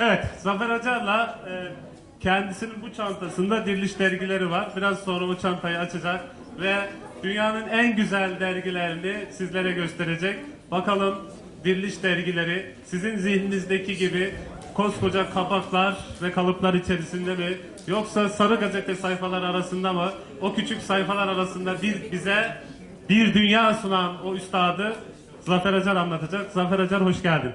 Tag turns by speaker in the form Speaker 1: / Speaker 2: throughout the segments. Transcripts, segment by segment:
Speaker 1: Evet, Zafer Acar'la e, kendisinin bu çantasında diriliş dergileri var. Biraz sonra o çantayı açacak ve dünyanın en güzel dergilerini sizlere gösterecek. Bakalım diriliş dergileri sizin zihninizdeki gibi koskoca kapaklar ve kalıplar içerisinde mi yoksa sarı gazete sayfalar arasında mı? O küçük sayfalar arasında bir bize bir dünya sunan o üstadı Zafer Acar anlatacak. Zafer Acar hoş geldin.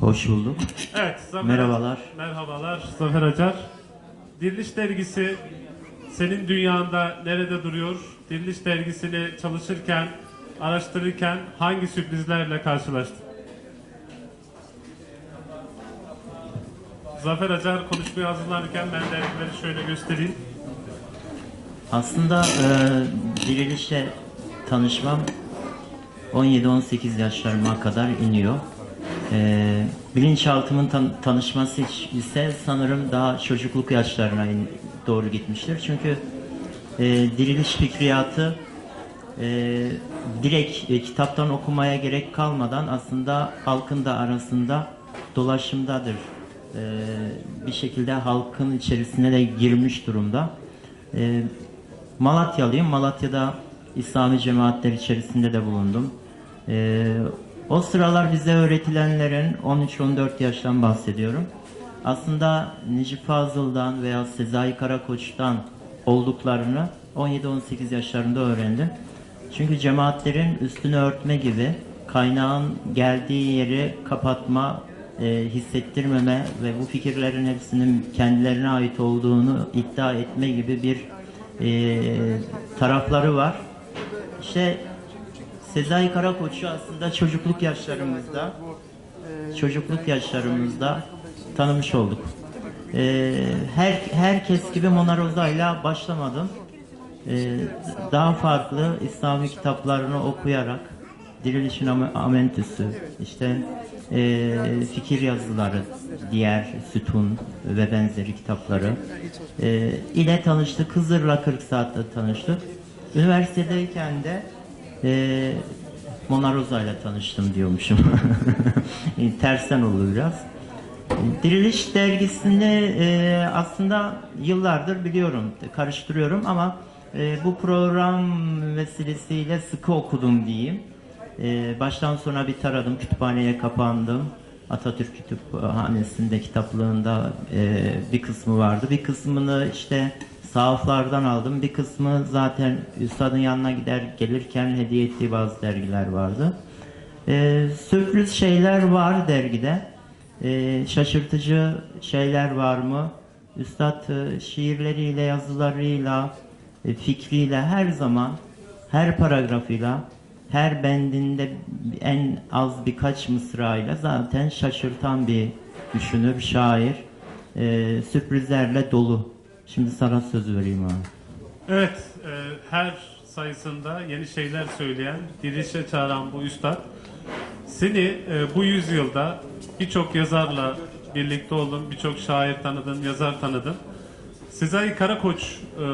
Speaker 2: Hoş bulduk.
Speaker 1: Evet. Zafer
Speaker 2: Merhabalar.
Speaker 1: Merhabalar Zafer Acar. Diriliş dergisi senin dünyanda nerede duruyor? Diriliş dergisini çalışırken, araştırırken hangi sürprizlerle karşılaştın? Zafer Acar konuşmayı hazırlarken ben dergileri şöyle göstereyim.
Speaker 2: Aslında e, dirilişle tanışmam 17-18 yaşlarıma kadar iniyor. E, bilinçaltımın tan- tanışması ise sanırım daha çocukluk yaşlarına doğru gitmiştir. Çünkü e, diriliş fikriyatı e, direkt e, kitaptan okumaya gerek kalmadan aslında halkın da arasında dolaşımdadır. E, bir şekilde halkın içerisine de girmiş durumda. E, Malatyalıyım. Malatya'da İslami cemaatler içerisinde de bulundum. E, o sıralar bize öğretilenlerin 13-14 yaştan bahsediyorum. Aslında Necip Fazıl'dan veya Sezai Karakoç'tan olduklarını 17-18 yaşlarında öğrendim. Çünkü cemaatlerin üstünü örtme gibi kaynağın geldiği yeri kapatma, e, hissettirmeme ve bu fikirlerin hepsinin kendilerine ait olduğunu iddia etme gibi bir e, tarafları var. İşte Sezai Karakoç'u aslında çocukluk yaşlarımızda çocukluk yaşlarımızda tanımış olduk. Ee, her herkes gibi Mona Rosa ile başlamadım. Ee, daha farklı İslami kitaplarını okuyarak Dirilişin Am- Amentüsü, işte e, fikir yazıları, diğer sütun ve benzeri kitapları e, ile tanıştık. Hızır'la 40 saatte tanıştık. Üniversitedeyken de e, Mona Rosa ile tanıştım diyormuşum. Tersten oldu biraz. Diriliş dergisini e, aslında yıllardır biliyorum, karıştırıyorum ama e, bu program vesilesiyle sıkı okudum diyeyim. E, baştan sona bir taradım, kütüphaneye kapandım. Atatürk Kütüphanesi'nde kitaplığında e, bir kısmı vardı. Bir kısmını işte sahaflardan aldım. Bir kısmı zaten üstadın yanına gider gelirken hediye ettiği bazı dergiler vardı. E, sürpriz şeyler var dergide. E, şaşırtıcı şeyler var mı? Üstad e, şiirleriyle, yazılarıyla, e, fikriyle her zaman, her paragrafıyla, her bendinde en az birkaç mısrayla zaten şaşırtan bir düşünür, şair. E, sürprizlerle dolu. Şimdi sana söz vereyim abi.
Speaker 1: Evet, e, her sayısında yeni şeyler söyleyen, dirilişe çağıran bu üstad seni e, bu yüzyılda birçok yazarla birlikte oldun, birçok şair tanıdın, yazar tanıdın. Sezai Karakoç e,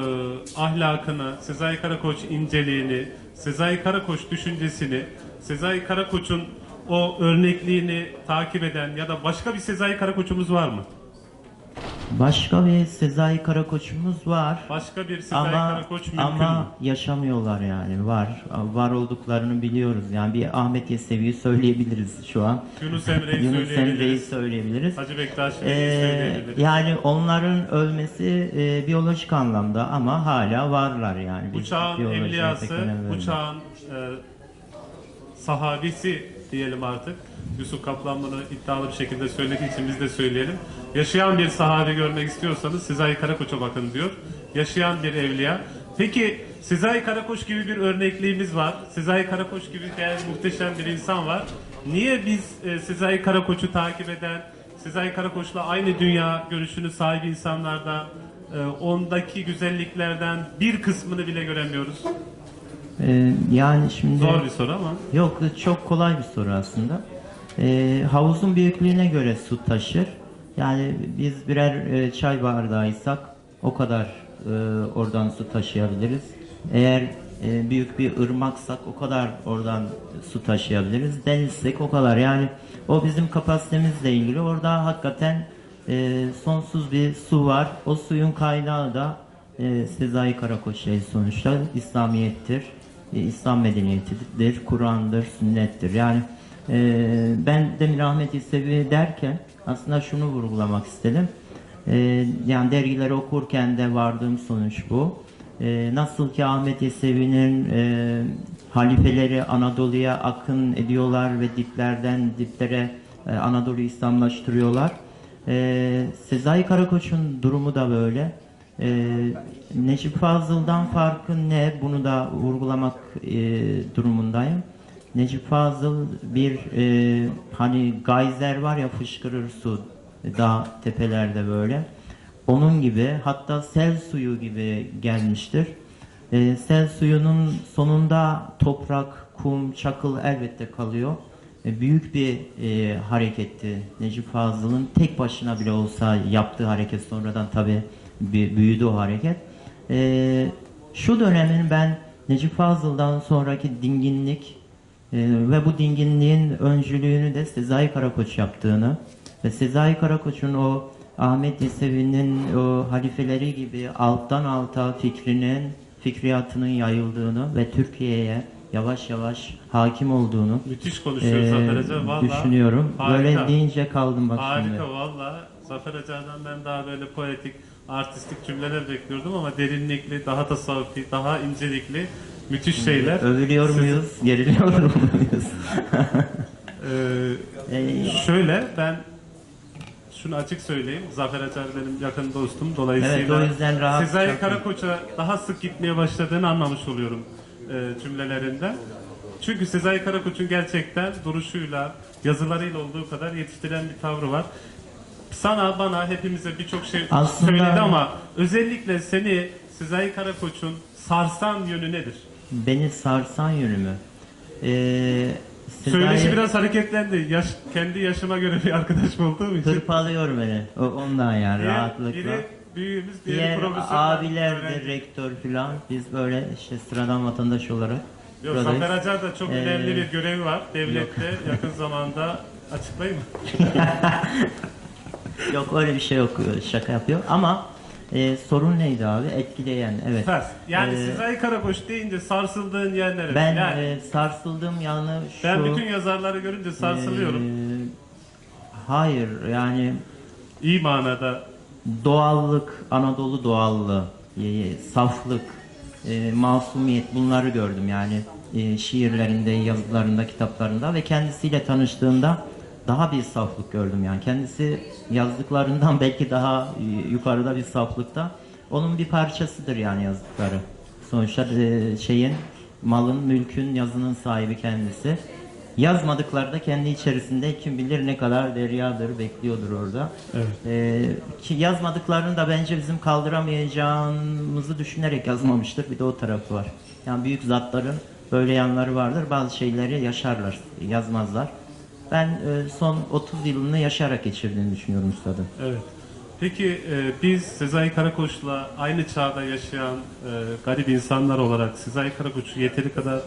Speaker 1: ahlakını, Sezai Karakoç inceliğini, Sezai Karakoç düşüncesini, Sezai Karakoç'un o örnekliğini takip eden ya da başka bir Sezai Karakoç'umuz var mı?
Speaker 2: Başka bir Sezai Karakoç'umuz var.
Speaker 1: Başka bir Sezai
Speaker 2: ama
Speaker 1: Karakoç mümkün
Speaker 2: ama
Speaker 1: mü?
Speaker 2: yaşamıyorlar yani var var olduklarını biliyoruz yani bir Ahmet Yesevi'yi söyleyebiliriz şu an
Speaker 1: Yunus Emre'yi
Speaker 2: Yunus Emre'yi
Speaker 1: söyleyebiliriz.
Speaker 2: söyleyebiliriz
Speaker 1: Hacı Bektaş
Speaker 2: Ee,
Speaker 1: söyleyebiliriz.
Speaker 2: yani onların ölmesi e, biyolojik anlamda ama hala varlar yani
Speaker 1: Bu
Speaker 2: Biz
Speaker 1: çağın
Speaker 2: biyolojiye
Speaker 1: evliyası, bu çağın e, sahabisi diyelim artık. Yusuf Kaplan bunu iddialı bir şekilde söylediği için biz de söyleyelim. Yaşayan bir sahabe görmek istiyorsanız Sezai Karakoç'a bakın diyor. Yaşayan bir evliya. Peki Sezai Karakoç gibi bir örnekliğimiz var. Sezai Karakoç gibi değerli, muhteşem bir insan var. Niye biz e, Sezai Karakoç'u takip eden, Sezai Karakoç'la aynı dünya görüşünü sahibi insanlarda e, ondaki güzelliklerden bir kısmını bile göremiyoruz?
Speaker 2: Ee, yani şimdi
Speaker 1: Zor bir soru ama.
Speaker 2: Yok çok kolay bir soru aslında. Ee, havuzun büyüklüğüne göre su taşır. Yani biz birer e, çay bardağıysak o kadar e, oradan su taşıyabiliriz. Eğer e, büyük bir ırmaksak o kadar oradan su taşıyabiliriz. Denizsek o kadar. Yani o bizim kapasitemizle ilgili. Orada hakikaten e, sonsuz bir su var. O suyun kaynağı da e, Sezai Karakoç'la sonuçta İslamiyettir. E, İslam medeniyetidir, Kur'an'dır, sünnettir. Yani e, ben Demir Ahmet İsevi derken aslında şunu vurgulamak istedim. E, yani dergileri okurken de vardığım sonuç bu. E, nasıl ki Ahmet Yesevi'nin e, halifeleri Anadolu'ya akın ediyorlar ve diplerden diplere e, Anadolu'yu İslamlaştırıyorlar. E, Sezai Karakoç'un durumu da böyle. E, Necip Fazıl'dan farkı ne? Bunu da vurgulamak e, durumundayım. Necip Fazıl bir e, hani gayzer var ya fışkırır su dağ tepelerde böyle. Onun gibi hatta sel suyu gibi gelmiştir. E, sel suyunun sonunda toprak, kum, çakıl elbette kalıyor. E, büyük bir e, hareketti. Necip Fazıl'ın tek başına bile olsa yaptığı hareket sonradan tabi büyüdü o hareket. E, şu dönemin ben Necip Fazıl'dan sonraki dinginlik e, ve bu dinginliğin öncülüğünü de Sezai Karakoç yaptığını ve Sezai Karakoç'un o Ahmet Yesevi'nin o halifeleri gibi alttan alta fikrinin, fikriyatının yayıldığını ve Türkiye'ye yavaş yavaş hakim olduğunu
Speaker 1: Müthiş konuşuyoruz
Speaker 2: e,
Speaker 1: Zafer Hoca. Valla
Speaker 2: düşünüyorum.
Speaker 1: harika.
Speaker 2: Böyle deyince kaldım bak şimdi.
Speaker 1: Harika valla. Zafer Hoca'dan ben daha böyle poetik, artistik cümleler bekliyordum ama derinlikli, daha tasavvufi, daha incelikli müthiş şeyler.
Speaker 2: Övülüyor muyuz? Geriliyor muyuz?
Speaker 1: Ee, şöyle ben şunu açık söyleyeyim. Zafer Acar benim yakın dostum. Dolayısıyla
Speaker 2: Evet, o yüzden rahat
Speaker 1: Sezai. Karakoç'a daha sık gitmeye başladığını anlamış oluyorum e, cümlelerinden. Çünkü Sezai Karakoç'un gerçekten duruşuyla, yazılarıyla olduğu kadar yetiştiren bir tavrı var. Sana, bana, hepimize birçok şey
Speaker 2: Aslında-
Speaker 1: söyledi ama özellikle seni Sezai Karakoç'un sarsan yönü nedir?
Speaker 2: beni sarsan yönü mü? E,
Speaker 1: Söyleşi
Speaker 2: Sezai-
Speaker 1: biraz hareketlendi. Yaş, kendi yaşıma göre bir arkadaş olduğum için.
Speaker 2: Hırpalıyor beni. O, ondan yani
Speaker 1: Biri-
Speaker 2: rahatlıkla.
Speaker 1: Biri büyüğümüz, diğeri
Speaker 2: Diğer
Speaker 1: profesör.
Speaker 2: abiler de rektör filan. Biz böyle işte sıradan vatandaş olarak
Speaker 1: Yok,
Speaker 2: buradayız.
Speaker 1: Zafer Acar da çok
Speaker 2: Ee,
Speaker 1: önemli bir görevi var. Devlette yakın zamanda açıklayayım mı?
Speaker 2: Yok öyle bir şey yok. Şaka yapıyor. Ama e, sorun neydi abi? Etkileyen evet.
Speaker 1: Ters. Yani
Speaker 2: Ee,
Speaker 1: Sezai Karakoç deyince sarsıldığın yer neresi?
Speaker 2: Ben
Speaker 1: yani,
Speaker 2: e, sarsıldığım yanı şu.
Speaker 1: ben bütün yazarları görünce sarsılıyorum.
Speaker 2: e, hayır yani
Speaker 1: İyi manada.
Speaker 2: doğallık, Anadolu doğallığı, e, saflık, e, masumiyet bunları gördüm yani e, şiirlerinde, yazılarında, kitaplarında ve kendisiyle tanıştığımda daha bir saflık gördüm yani. Kendisi yazdıklarından belki daha yukarıda bir saflıkta. Onun bir parçasıdır yani yazdıkları. Sonuçta e, şeyin, malın, mülkün, yazının sahibi kendisi. Yazmadıkları da kendi içerisinde kim bilir ne kadar deryadır, bekliyordur orada.
Speaker 1: Evet.
Speaker 2: Ee, ki yazmadıklarını da bence bizim kaldıramayacağımızı düşünerek yazmamıştır. Bir de o tarafı var. Yani büyük zatların böyle yanları vardır. Bazı şeyleri yaşarlar, yazmazlar. Ben e, son 30 yılını yaşayarak geçirdiğini düşünüyorum üstadın.
Speaker 1: Evet. Peki e, biz Sezai Karakoç'la aynı çağda yaşayan e, garip insanlar olarak Sezai Karakoç'u yeteri kadar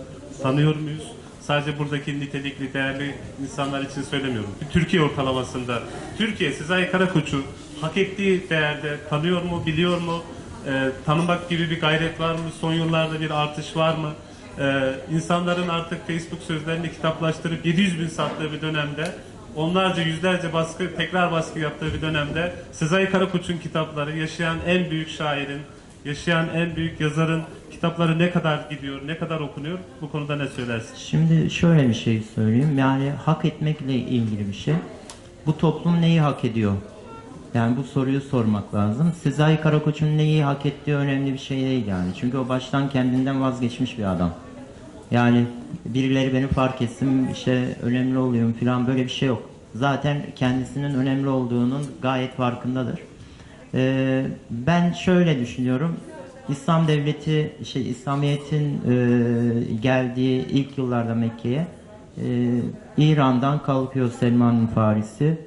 Speaker 1: tanıyor muyuz? Sadece buradaki nitelikli, değerli insanlar için söylemiyorum. Türkiye ortalamasında Türkiye Sezai Karakoç'u hak ettiği değerde tanıyor mu, biliyor mu? E, tanımak gibi bir gayret var mı? Son yıllarda bir artış var mı? E, insanların artık Facebook sözlerini kitaplaştırıp 700 bin sattığı bir dönemde onlarca yüzlerce baskı tekrar baskı yaptığı bir dönemde Sezai Karakoç'un kitapları yaşayan en büyük şairin, yaşayan en büyük yazarın kitapları ne kadar gidiyor, ne kadar okunuyor? Bu konuda ne söylersin?
Speaker 2: Şimdi şöyle bir şey söyleyeyim. Yani hak etmekle ilgili bir şey. Bu toplum neyi hak ediyor? Yani bu soruyu sormak lazım. Sezai Karakoç'un neyi hak ettiği önemli bir şey değil yani. Çünkü o baştan kendinden vazgeçmiş bir adam. Yani birileri beni fark etsin, işte önemli oluyorum falan böyle bir şey yok. Zaten kendisinin önemli olduğunun gayet farkındadır. Ee, ben şöyle düşünüyorum. İslam devleti, şey İslamiyet'in e, geldiği ilk yıllarda Mekke'ye e, İran'dan kalkıyor Selman'ın Farisi.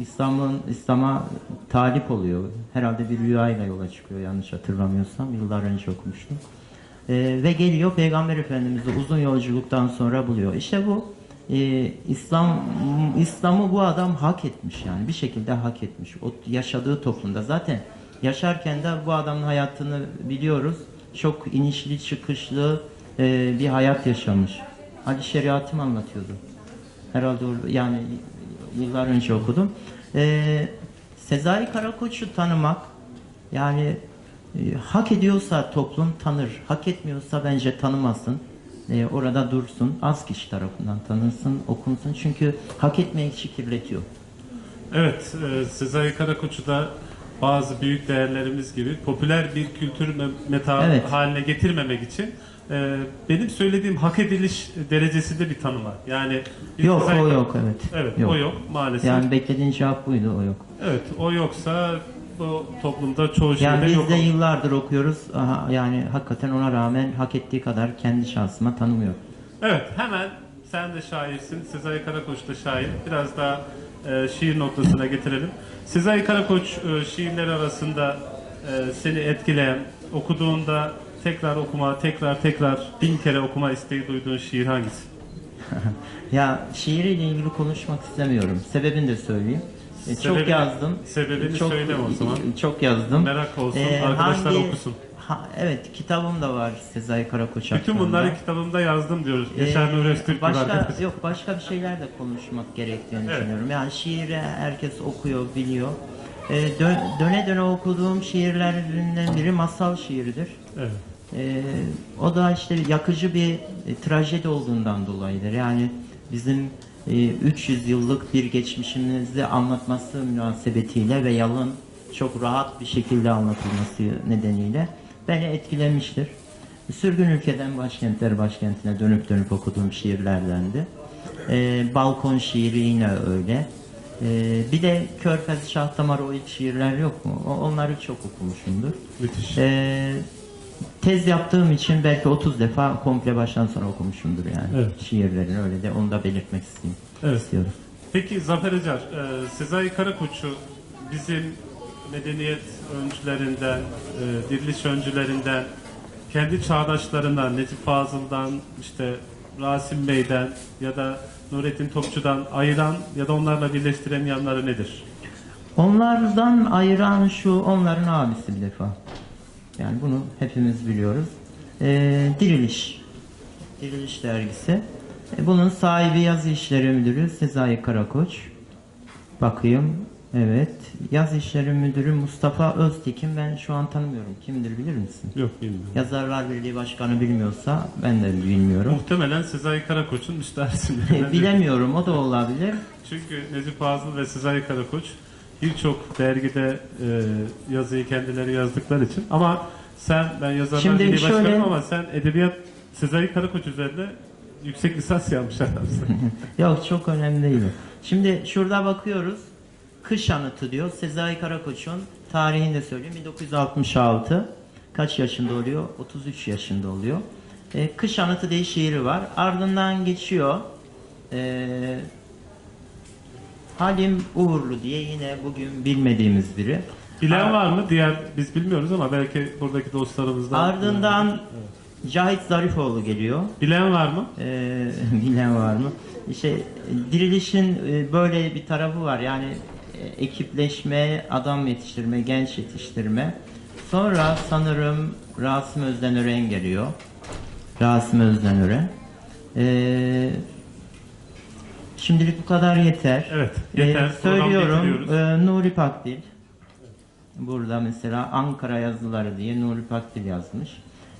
Speaker 2: İslam'ın İslam'a talip oluyor. Herhalde bir rüyayla yola çıkıyor yanlış hatırlamıyorsam. Yıllar önce okumuştum. Ee, ve geliyor Peygamber Efendimiz'i uzun yolculuktan sonra buluyor. İşte bu e, İslam İslam'ı bu adam hak etmiş yani bir şekilde hak etmiş. O yaşadığı toplumda zaten yaşarken de bu adamın hayatını biliyoruz. Çok inişli çıkışlı e, bir hayat yaşamış. Ali Şeriat'ı mı anlatıyordu? Herhalde yani yıllar önce okudum. Ee, Sezai Karakoç'u tanımak yani e, hak ediyorsa toplum tanır, hak etmiyorsa bence tanımasın. E, orada dursun, az kişi tarafından tanınsın, okunsun. Çünkü hak etmeyen kişi kirletiyor.
Speaker 1: Evet, e, Sezai Karakoç'u da bazı büyük değerlerimiz gibi popüler bir kültür me- meta
Speaker 2: Evet.
Speaker 1: haline getirmemek için e, benim söylediğim hak ediliş derecesinde bir tanım var. Yani bir
Speaker 2: Yok
Speaker 1: Sezai-
Speaker 2: o yok evet.
Speaker 1: Evet,
Speaker 2: yok.
Speaker 1: o yok maalesef.
Speaker 2: Yani beklediğin cevap buydu o yok.
Speaker 1: Evet, o yoksa bu toplumda çoğu şeyde
Speaker 2: Yani biz
Speaker 1: yok.
Speaker 2: de yıllardır okuyoruz. Aha, yani hakikaten ona rağmen hak ettiği kadar kendi şansıma tanımıyor.
Speaker 1: Evet, hemen sen de şairsin, Sezai Karakoç da şair. Biraz daha e, şiir noktasına getirelim. Sezai Karakoç e, şiirleri arasında e, seni etkileyen, okuduğunda tekrar okuma, tekrar tekrar bin kere okuma isteği duyduğun şiir hangisi?
Speaker 2: Ya şiiriyle ilgili konuşmak istemiyorum. Sebebini de söyleyeyim. E, çok yazdım.
Speaker 1: sebebini
Speaker 2: çok,
Speaker 1: söyleme o zaman.
Speaker 2: Çok yazdım.
Speaker 1: Merak olsun,
Speaker 2: E,
Speaker 1: arkadaşlar
Speaker 2: hangi-
Speaker 1: okusun.
Speaker 2: Ha, evet kitabım da var Sezai Karakoç
Speaker 1: Bütün
Speaker 2: hakkında.
Speaker 1: bunları kitabımda yazdım diyoruz.
Speaker 2: Ee,
Speaker 1: Yaşar Nuri Öztürk
Speaker 2: başka. Yok başka bir şeyler de konuşmak gerektiğini
Speaker 1: Evet.
Speaker 2: düşünüyorum. Yani şiiri herkes okuyor, biliyor. Ee, dö- döne döne okuduğum şiirlerinden biri masal şiiridir.
Speaker 1: Evet.
Speaker 2: Ee, o da işte yakıcı bir e, trajedi olduğundan dolayıdır. Yani bizim 300 yıllık bir geçmişimizi anlatması münasebetiyle ve yalın çok rahat bir şekilde anlatılması nedeniyle beni etkilemiştir. Sürgün ülkeden başkentler başkentine dönüp dönüp okuduğum şiirlerdendi. Ee, balkon şiiri yine öyle. Ee, bir de Körfez Şah Damar o ilk şiirler yok mu? Onları çok okumuşumdur.
Speaker 1: Müthiş.
Speaker 2: Ee, tez yaptığım için belki 30 defa komple baştan sona okumuşumdur yani.
Speaker 1: Evet.
Speaker 2: Şiirlerini öyle de onu da belirtmek isteyeyim.
Speaker 1: Evet.
Speaker 2: istiyorum.
Speaker 1: Peki Zafer Acar, e, Sezai Karakoç'u bizim medeniyet öncülerinden, e, diriliş öncülerinden, kendi çağdaşlarından, Necip Fazıl'dan, işte Rasim Bey'den ya da Nurettin Topçu'dan ayıran ya da onlarla birleştiren yanları nedir?
Speaker 2: Onlardan ayıran şu onların abisi bir defa. Yani bunu hepimiz biliyoruz. Ee, Diriliş. Diriliş dergisi. E, bunun sahibi yazı işleri müdürü Sezai Karakoç. Bakayım. Evet. Yazı işleri müdürü Mustafa Öztekin. Ben şu an tanımıyorum. Kimdir bilir misin?
Speaker 1: Yok bilmiyorum.
Speaker 2: Yazarlar Birliği Başkanı bilmiyorsa ben de bilmiyorum.
Speaker 1: Muhtemelen Sezai Karakoç'un
Speaker 2: E,
Speaker 1: müstahsınlarından.
Speaker 2: Bilemiyorum o da olabilir.
Speaker 1: Çünkü Necip Fazıl ve Sezai Karakoç birçok dergide e, yazıyı kendileri yazdıkları için ama sen ben yazarlar
Speaker 2: Şimdi
Speaker 1: birliği
Speaker 2: şöyle-
Speaker 1: başkanım ama sen edebiyat Sezai Karakoç üzerinde yüksek lisans yapmış adamsın.
Speaker 2: Yok çok önemli değil. Şimdi şurada bakıyoruz. Kış anıtı diyor. Sezai Karakoç'un tarihini de söyleyeyim. 1966. Kaç yaşında oluyor? 33 yaşında oluyor. E, Kış anıtı diye şiiri var. Ardından geçiyor. E, Halim Uğurlu diye yine bugün bilmediğimiz biri.
Speaker 1: Bilen var mı? Diğer biz bilmiyoruz ama belki buradaki dostlarımızdan.
Speaker 2: Ardından Cahit Zarifoğlu geliyor.
Speaker 1: bilen var mı?
Speaker 2: Ee, bilen var mı? İşte dirilişin e, böyle bir tarafı var. Yani e, ekipleşme, adam yetiştirme, genç yetiştirme. Sonra sanırım Rasim Özdenören geliyor. Rasim Özdenören. Ee, şimdilik bu kadar yeter.
Speaker 1: Evet, yeter.
Speaker 2: Ee, söylüyorum. e, Nuri Pakdil. Burada mesela Ankara yazıları diye Nuri Pakdil yazmış.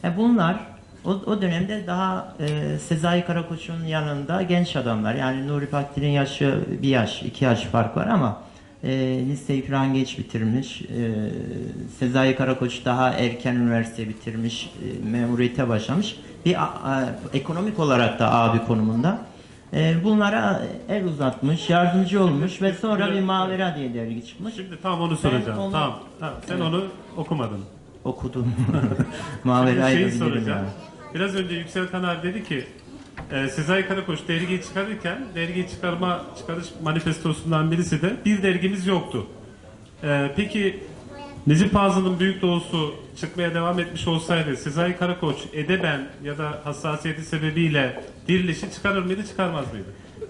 Speaker 2: E bunlar o, o dönemde daha e, Sezai Karakoç'un yanında genç adamlar. Yani Nuri Pakdil'in yaşı bir yaş, iki yaş fark var ama e, liseyi falan geç bitirmiş. E, Sezai Karakoç daha erken üniversite bitirmiş, e, memuriyete başlamış. Bir a- a- ekonomik olarak da abi konumunda. E, bunlara el uzatmış, yardımcı olmuş ve sonra bir Mavera diye dergi çıkmış.
Speaker 1: Şimdi tam onu soracağım.
Speaker 2: onu-
Speaker 1: Tamam. Ha, sen
Speaker 2: Evet.
Speaker 1: onu okumadın.
Speaker 2: Okudum. Mavera'yı da
Speaker 1: şeyi
Speaker 2: bilirim
Speaker 1: soracağım.
Speaker 2: yani.
Speaker 1: Biraz önce Yüksel Taner dedi ki e, Sezai Karakoç dergiyi çıkarırken dergiyi çıkarma çıkarış manifestosundan birisi de bir dergimiz yoktu. E, peki Necip Fazıl'ın Büyük Doğusu çıkmaya devam etmiş olsaydı Sezai Karakoç edeben ya da hassasiyeti sebebiyle Diriliş'i çıkarır mıydı çıkarmaz mıydı?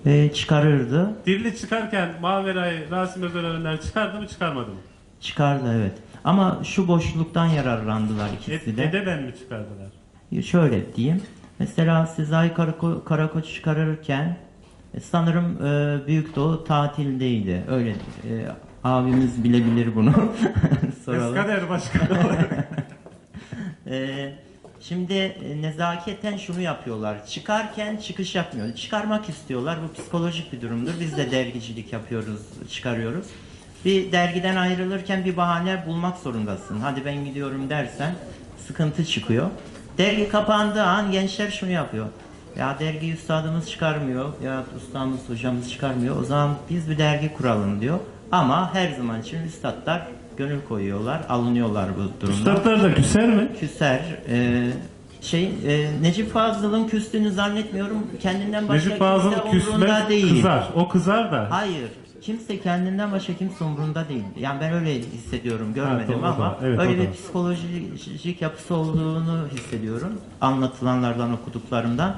Speaker 2: E, çıkarırdı.
Speaker 1: Diriliş çıkarken Mavera'yı Rasim Özörenler çıkardı mı çıkarmadı mı?
Speaker 2: Çıkardı evet. Ama şu boşluktan yararlandılar ikisi de.
Speaker 1: edeben mi çıkardılar?
Speaker 2: Şöyle diyeyim. Mesela Sezai Karako- Karakoç çıkarırken e, sanırım e, Büyük Doğu tatildeydi. Öyle e, abimiz bilebilir bunu. Soralım.
Speaker 1: Eskader Başkanı olarak.
Speaker 2: Ee, şimdi e, nezaketen şunu yapıyorlar. Çıkarken çıkış yapmıyor. Çıkarmak istiyorlar. Bu psikolojik bir durumdur. Biz de dergicilik yapıyoruz, çıkarıyoruz. Bir dergiden ayrılırken bir bahane bulmak zorundasın. Hadi ben gidiyorum dersen sıkıntı çıkıyor. Dergi kapandığı an gençler şunu yapıyor. Ya dergi üstadımız çıkarmıyor ya ustamız hocamız çıkarmıyor. O zaman biz bir dergi kuralım diyor. Ama her zaman için üstadlar gönül koyuyorlar, alınıyorlar bu durumda
Speaker 1: Üstadlar da küser mi?
Speaker 2: küser. Ee, şey e, Necip Fazıl'ın küstüğünü zannetmiyorum. Kendinden başka
Speaker 1: Necip Fazıl
Speaker 2: kimse umrunda
Speaker 1: küsmez
Speaker 2: değil.
Speaker 1: kızar. O kızar da.
Speaker 2: Hayır. Kimse kendinden başka kimse umrunda değil. Yani ben öyle hissediyorum. Görmedim
Speaker 1: o da
Speaker 2: ama.
Speaker 1: Evet,
Speaker 2: öyle
Speaker 1: o
Speaker 2: bir psikolojik yapısı olduğunu hissediyorum. Anlatılanlardan okuduklarımdan.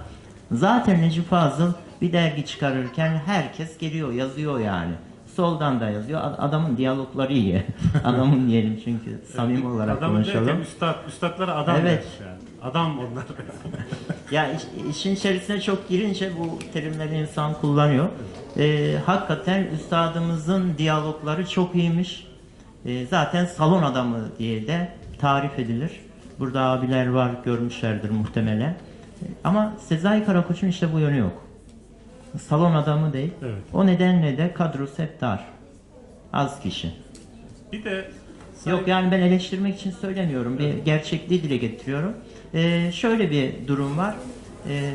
Speaker 2: Zaten Necip Fazıl bir dergi çıkarırken herkes geliyor, yazıyor yani. Soldan da yazıyor. Ad- Adamın diyalogları iyi. Adamın diyelim çünkü samimi olarak
Speaker 1: Adamın
Speaker 2: konuşalım.
Speaker 1: derken üstad, üstadlara adam
Speaker 2: Evet.
Speaker 1: yani. Adam onlar.
Speaker 2: Ya iş- işin içerisine çok girince bu terimleri insan kullanıyor. Ee, hakikaten üstadımızın diyalogları çok iyiymiş. Ee, zaten salon adamı diye de tarif edilir. Burada abiler var görmüşlerdir muhtemelen. Ama Sezai Karakoç'un işte bu yönü yok. Salon adamı değil.
Speaker 1: Evet.
Speaker 2: O nedenle de kadrosu hep dar. Az kişi.
Speaker 1: Bir de
Speaker 2: Yok yani ben eleştirmek için söylemiyorum. Bir gerçekliği dile getiriyorum. Ee, şöyle bir durum var. Ee,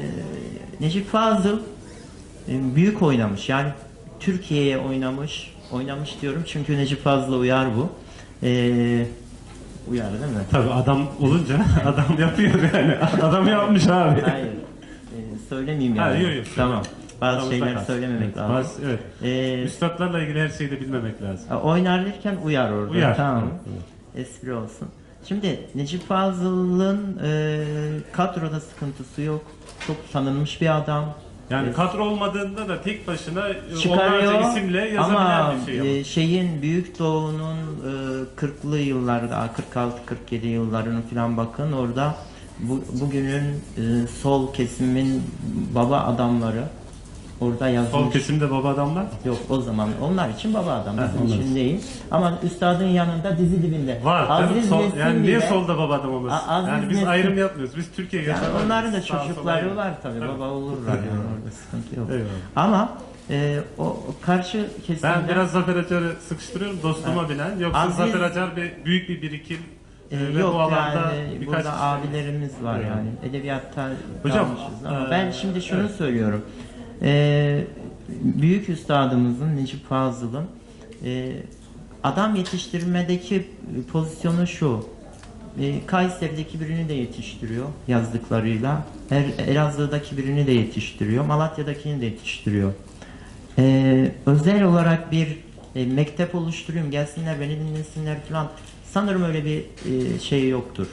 Speaker 2: Necip Fazıl e, büyük oynamış. Yani Türkiye'ye oynamış. Oynamış diyorum çünkü Necip Fazıl'a uyar bu. Ee, uyar değil mi?
Speaker 1: Tabii adam olunca adam yapıyor yani. Adam yapmış abi.
Speaker 2: Hayır. Ee, söylemeyeyim yani.
Speaker 1: yok, yok.
Speaker 2: Tamam. Bazı
Speaker 1: Aramızda
Speaker 2: şeyler
Speaker 1: kalsın.
Speaker 2: söylememek
Speaker 1: Evet,
Speaker 2: lazım.
Speaker 1: bazı- evet.
Speaker 2: Ee,
Speaker 1: Üstadlarla ilgili her şeyi de bilmemek lazım.
Speaker 2: Oynarlarken uyar orada.
Speaker 1: Uyar.
Speaker 2: Tamam.
Speaker 1: Evet,
Speaker 2: Espri olsun. Şimdi Necip Fazıl'ın e, kadroda sıkıntısı yok. Çok tanınmış bir adam.
Speaker 1: Yani
Speaker 2: E,
Speaker 1: kadro olmadığında da tek başına e,
Speaker 2: çıkarıyor
Speaker 1: onlarca isimle yazabilen
Speaker 2: ama
Speaker 1: bir şey. ama.
Speaker 2: e, şeyin Büyük Doğu'nun e, 40'lı yıllarda 46-47 yıllarını falan bakın orada bu, bugünün e, sol kesimin baba adamları orada yazmış.
Speaker 1: Sol kesimde baba adamlar.
Speaker 2: Yok o zaman onlar için baba adam bizim
Speaker 1: onlar
Speaker 2: için değil. Ama üstadın yanında dizi dibinde.
Speaker 1: Var.
Speaker 2: Aziz
Speaker 1: Sol,
Speaker 2: Nesin
Speaker 1: yani niye solda baba adam olmasın?
Speaker 2: A- Aziz
Speaker 1: yani biz
Speaker 2: Nesin-
Speaker 1: ayrım yapmıyoruz. Biz Türkiye
Speaker 2: Yani onların da çocukları var tabii baba olurlar yani orada sıkıntı yok.
Speaker 1: Eyvallah.
Speaker 2: Ama e, o karşı kesimde
Speaker 1: Ben biraz Zafer Acar'ı sıkıştırıyorum dostuma binen. Yoksa
Speaker 2: Aziz-
Speaker 1: Zafer Acar bir, büyük bir birikim
Speaker 2: e,
Speaker 1: e, ve
Speaker 2: yok
Speaker 1: bu alanda
Speaker 2: yani burada abilerimiz var
Speaker 1: Evet.
Speaker 2: yani edebiyatta
Speaker 1: Hocam,
Speaker 2: kalmışız ama
Speaker 1: e,
Speaker 2: ben şimdi şunu
Speaker 1: evet.
Speaker 2: söylüyorum. E, büyük üstadımızın Necip Fazıl'ın e, adam yetiştirmedeki pozisyonu şu. E, Kayseri'deki birini de yetiştiriyor yazdıklarıyla. Er, Elazığ'daki birini de yetiştiriyor. Malatya'dakini de yetiştiriyor. E, özel olarak bir e, mektep oluşturayım gelsinler beni dinlesinler falan. Sanırım öyle bir e, şey yoktur.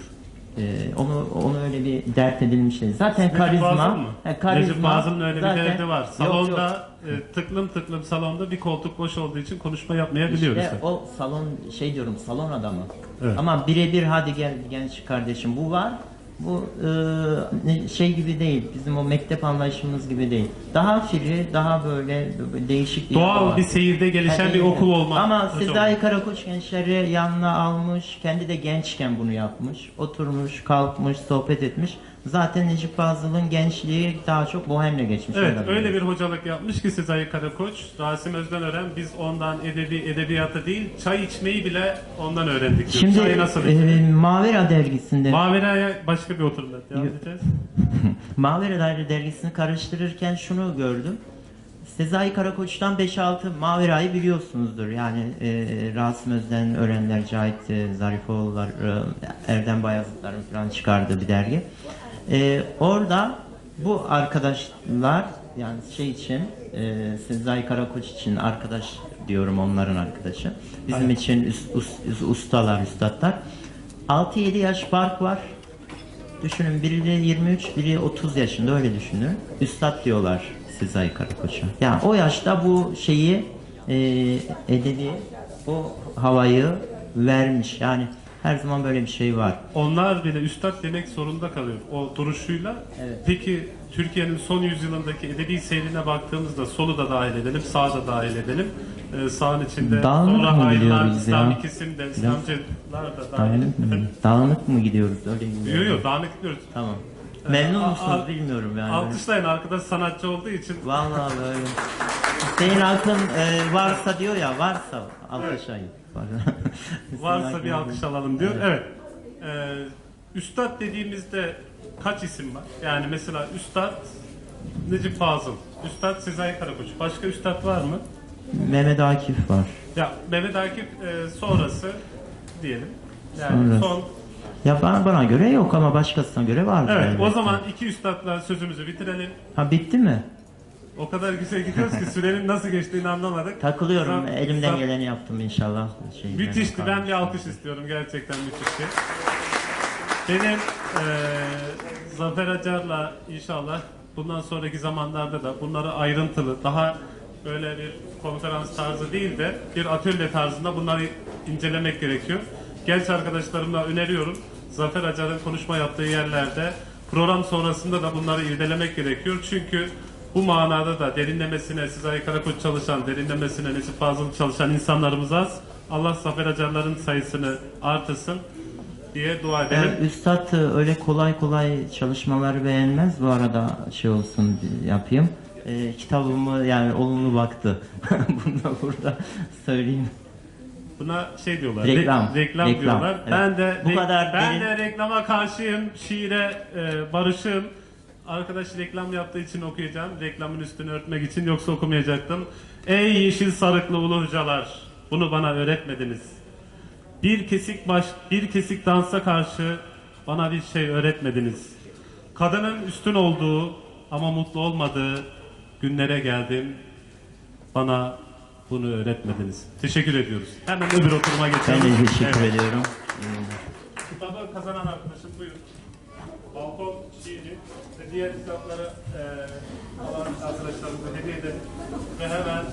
Speaker 2: E, onu onu öyle bir dert edilmiş değil. Zaten
Speaker 1: Necip
Speaker 2: karizma,
Speaker 1: mı?
Speaker 2: he, karizma
Speaker 1: Necip Fazıl'ın öyle
Speaker 2: zaten-
Speaker 1: bir derdi var.
Speaker 2: Yok,
Speaker 1: Salonda
Speaker 2: yok.
Speaker 1: e, tıklım tıklım salonda bir koltuk boş olduğu için konuşma yapmayabiliyoruz.
Speaker 2: İşte o salon şey diyorum salon adamı.
Speaker 1: Evet.
Speaker 2: Ama birebir hadi gel genç kardeşim bu var. Bu e, şey gibi değil. Bizim o mektep anlayışımız gibi değil. Daha free, daha böyle değişik bir
Speaker 1: Doğal bir seyirde gelişen bir okul olmak.
Speaker 2: Ama
Speaker 1: hocam.
Speaker 2: Sezai Karakoç gençleri yanına almış. Kendi de gençken bunu yapmış. Oturmuş, kalkmış, sohbet etmiş. Zaten Necip Fazıl'ın gençliği daha çok bohemle geçmiş.
Speaker 1: Evet
Speaker 2: olabilir.
Speaker 1: öyle bir hocalık yapmış ki Sezai Karakoç, Rasim Özdenören biz ondan edebi edebiyatı değil çay içmeyi bile ondan öğrendik.
Speaker 2: Şimdi
Speaker 1: Çayı nasıl
Speaker 2: e, Mavera dergisinde
Speaker 1: Mavera'ya başka bir oturumda devam edeceğiz.
Speaker 2: Mavera Daire dergisini karıştırırken şunu gördüm. Sezai Karakoç'tan 5-6 Mavera'yı biliyorsunuzdur. Yani e, Rasim Özden, Örenler, Cahit e, Zarifoğullar, e, Erdem Bayazıtlar'ın falan çıkardığı bir dergi. E, orada bu arkadaşlar yani şey için e, Sezai Karakoç için arkadaş diyorum onların arkadaşı. Bizim için üst- us- ustalar, üstadlar. 6-7 yaş fark var. Düşünün biri 23, biri 30 yaşında öyle düşünün. Üstad diyorlar Sezai Karakoç'a. Yani o yaşta bu şeyi e, edebi, o havayı vermiş. Yani her zaman böyle bir şey var.
Speaker 1: Onlar bile üstad demek zorunda kalıyor o duruşuyla.
Speaker 2: Evet.
Speaker 1: Peki Türkiye'nin son yüzyılındaki edebi seyrine baktığımızda solu da dahil edelim, sağı da dahil edelim. Ee, sağın içinde
Speaker 2: Dağınık mı
Speaker 1: İslam
Speaker 2: ya?
Speaker 1: ikisini de İslamcılar da dahil.
Speaker 2: Dağınık mı? Dağınık mı gidiyoruz? Öyle
Speaker 1: Yok
Speaker 2: gidiyoruz.
Speaker 1: yok dağınık diyoruz.
Speaker 2: Tamam. Memnun
Speaker 1: Ee,
Speaker 2: musunuz
Speaker 1: al-
Speaker 2: bilmiyorum yani.
Speaker 1: Alkışlayın arkadaş sanatçı olduğu için.
Speaker 2: Vallahi böyle. Hüseyin Akın e, varsa diyor ya varsa alkışlayın. Hüseyin
Speaker 1: Varsa bir alkış alalım diyor. Evet. Ee, üstad dediğimizde kaç isim var? Yani mesela Üstad Necip Fazıl, Üstad Sezai Karakoç. Başka üstad var mı?
Speaker 2: Mehmet Akif var.
Speaker 1: Ya Mehmet Akif e, sonrası diyelim. Yani
Speaker 2: Sonrası.
Speaker 1: son
Speaker 2: Ya bana, bana göre yok ama başkasına göre vardır.
Speaker 1: Evet, o
Speaker 2: elbette.
Speaker 1: zaman iki üstadla sözümüzü bitirelim.
Speaker 2: Ha bitti mi?
Speaker 1: O kadar güzel gidiyoruz ki sürenin nasıl geçtiğini anlamadık.
Speaker 2: Takılıyorum.
Speaker 1: Zaf-
Speaker 2: Elimden
Speaker 1: zaf-
Speaker 2: geleni yaptım inşallah. Şey,
Speaker 1: Müthişti. Ben bir alkış istiyorum. Gerçekten müthişti. Benim eee Zafer Acar'la inşallah bundan sonraki zamanlarda da bunları ayrıntılı, daha böyle bir konferans tarzı değil de bir atölye tarzında bunları incelemek gerekiyor. Genç arkadaşlarımla öneriyorum. Zafer Acar'ın konuşma yaptığı yerlerde program sonrasında da bunları irdelemek gerekiyor. Çünkü bu manada da derinlemesine Sezai Karakoç çalışan, derinlemesine Necip Fazıl çalışan insanlarımız az. Allah Zafer Acar'ların sayısını artırsın diye dua edelim.
Speaker 2: Evet, Üstad e, öyle kolay kolay çalışmaları beğenmez. Bu arada şey olsun yapayım. E, kitabımı yani olumlu baktı. Bunu da burada söyleyeyim.
Speaker 1: Buna şey diyorlar.
Speaker 2: Reklam.
Speaker 1: re- reklam,
Speaker 2: Reklam,
Speaker 1: diyorlar.
Speaker 2: evet.
Speaker 1: Ben de
Speaker 2: Bu kadar
Speaker 1: ben
Speaker 2: derin-
Speaker 1: de reklama karşıyım. Şiire e, barışım. Arkadaş reklam yaptığı için okuyacağım. Reklamın üstünü örtmek için yoksa okumayacaktım. Ey yeşil sarıklı ulu hocalar, bunu bana öğretmediniz. Bir kesik baş, bir kesik dansa karşı bana bir şey öğretmediniz. Kadının üstün olduğu ama mutlu olmadığı günlere geldim. Bana bunu öğretmediniz. Teşekkür ediyoruz. Hemen öbür oturuma
Speaker 2: Ben
Speaker 1: geçelim.
Speaker 2: de teşekkür
Speaker 1: Evet.
Speaker 2: ediyorum.
Speaker 1: Kitabı kazanan arkadaşım buyurun. Balkon şiiri ve diğer kitapları eee alan arkadaşlarımıza hediye edelim. Ve hemen